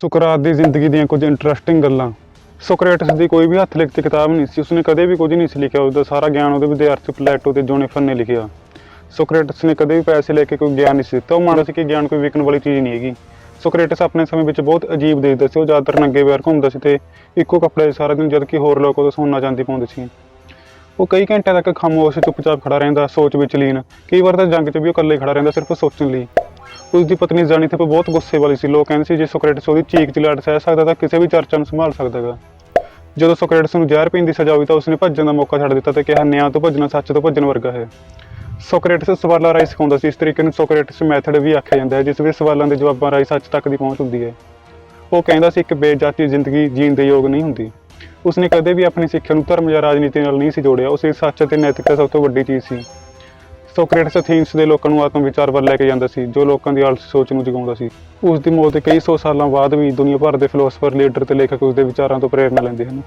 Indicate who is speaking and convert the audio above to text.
Speaker 1: ਸੁਕਰਾਤ ਦੀ ਜ਼ਿੰਦਗੀ ਦੀਆਂ ਕੁਝ ਇੰਟਰਸਟਿੰਗ ਗੱਲਾਂ। ਸੁਕਰੇਟਸ ਦੀ ਕੋਈ ਵੀ ਹੱਥ ਲਿਖਤੀ ਕਿਤਾਬ ਨਹੀਂ ਸੀ, ਉਸਨੇ ਕਦੇ ਵੀ ਕੁਝ ਨਹੀਂ ਸੀ ਲਿਖਿਆ ਉਸਦਾ ਸਾਰਾ ਗਿਆਨ ਉਹਦੇ ਵਿਦਿਆਰਥੀ ਪਲੇਟੋ ਤੇ ਜੋਨੇਫਰ ਨੇ ਲਿਖਿਆ। ਸੁਕਰੇਟਸ ਨੇ ਕਦੇ ਵੀ ਪੈਸੇ ਲੈ ਕੇ ਕੋਈ ਗਿਆਨ ਨਹੀਂ ਸੀ ਤਾਂ ਉਹ ਮੰਨਦਾ ਸੀ ਕਿ ਗਿਆਨ ਕੋਈ ਵਿਕਣ ਵਾਲੀ ਚੀਜ਼ ਨਹੀਂ ਹੈਗੀ। ਸੁਕਰੇਟਸ ਆਪਣੇ ਸਮੇਂ ਵਿੱਚ ਬਹੁਤ ਅਜੀਬ ਦੇਖਦਾ ਸੀ, ਉਹ ਜ਼ਿਆਦਾਤਰ ਨੰਗੇ ਪੈਰ ਘੁੰਮਦਾ ਸੀ ਤੇ ਇੱਕੋ ਕੱਪੜੇ ਸਾਰਾ ਦਿਨ, ਜਦਕਿ ਹੋਰ ਲੋਕ ਉਹਦੇ ਸੋਨਾ ਚਾਂਦੀ ਪਾਉਂਦੇ ਸੀ। ਉਹ ਕਈ ਘੰਟਿਆਂ ਤੱਕ ਖਾਮੋਸ਼, ਚੁੱਪਚਾਪ ਖੜਾ ਰਹਿੰਦਾ, ਸੋਚ ਵਿੱਚ ਲੀਨ। ਕਈ ਵਾਰ ਤਾਂ ਜੰਗ 'ਚ ਵੀ ਉਹ ਇਕੱਲੇ ਖੜਾ ਰਹਿੰਦਾ, ਸਿਰਫ ਸੋਚਣ ਲਈ। ਉਸ ਦੀ ਪਤਨੀ ਜਾਨੀ ਬਹੁਤ ਗੁੱਸੇ ਵਾਲੀ ਸੀ। ਲੋਕ ਕਹਿੰਦੇ ਸੀ, ਜੇ ਸੁਕਰੇਟਸ ਉਹਦੀ ਚੀਕ ਚਿਲਾਟ ਸਹਿ ਸਕਦਾ ਤਾਂ ਕਿਸੇ ਵੀ ਚਰਚਾ ਨੂੰ ਸੰਭਾਲ ਸਕਦਾ ਹੈਗਾ ਜਦੋਂ ਸੁਕਰੇਟਸ ਨੂੰ ਜ਼ਹਿਰ ਪੀਣ ਦੀ ਸਜ਼ਾ ਹੋਈ ਤਾਂ ਉਸਨੇ ਭੱਜਣ ਦਾ ਮੌਕਾ ਛੱਡ ਦਿੱਤਾ ਤੇ ਕਿਹਾ, ਨਿਆਂ ਤੋਂ ਭੱਜਣਾ ਸੱਚ ਤੋਂ ਭੱਜਣ ਵਰਗਾ ਹੈ। ਸੋਕਰੇਟਸ ਸਵਾਲਾਂ ਰਾਹੀਂ ਸਿਖਾਉਂਦਾ ਸੀ। ਇਸ ਤਰੀਕੇ ਨੂੰ ਸੁਕਰੇਟਸ ਮੈਥਡ ਵੀ ਆਖਿਆ ਜਾਂਦਾ ਹੈ, ਜਿਸ ਵਿੱਚ ਸਵਾਲਾਂ ਦੇ ਜਵਾਬਾਂ ਰਾਹੀਂ ਸੱਚ ਤੱਕ ਦੀ ਪਹੁੰਚ ਹੁੰਦੀ ਹੈ। ਉਹ ਕਹਿੰਦਾ ਸੀ, ਇੱਕ ਬੇਜਾਤੀ ਜ਼ਿੰਦਗੀ ਜੀਣ ਦੇ ਯੋਗ ਨਹੀਂ ਹੁੰਦੀ। ਉਸਨੇ ਕਦੇ ਵੀ ਆਪਣੀ ਸਿੱਖਿਆ ਨੂੰ ਧਰਮ ਜਾਂ ਰਾਜਨੀਤੀ ਨਾਲ ਨਹੀਂ ਸੀ ਜੋੜਿਆ। ਉਸੇ ਸੱਚ ਅਤੇ ਨੈਤਿਕਤਾ ਸਭ ਤੋਂ ਵੱਡੀ ਚੀਜ਼ ਸੀ। ਸੋਕਰੇਟਸ ਅਥੀਨਸ ਦੇ ਲੋਕਾਂ ਨੂੰ ਆਤਮ ਵਿਚਾਰ ਵੱਲ ਲੈ ਕੇ ਜਾਂਦਾ ਸੀ, ਜੋ ਲੋਕਾਂ ਦੀ ਆਲਸੀ ਸੋਚ ਨੂੰ ਜਗਾਉਂਦਾ ਸੀ। ਉਸ ਦੀ ਮੌਤ ਦੇ ਕਈ ਸੌ ਸਾਲਾਂ ਬਾਅਦ ਵੀ ਦੁਨੀਆ ਭਰ ਦੇ ਫਿਲਾਸਫਰ ਲੀਡਰ ਤੇ ਲੇਖਕ ਉਸ ਦੇ ਵਿਚਾਰਾਂ ਤੋਂ ਪ੍ਰੇਰਨਾ ਲੈਂਦੇ ਹਨ।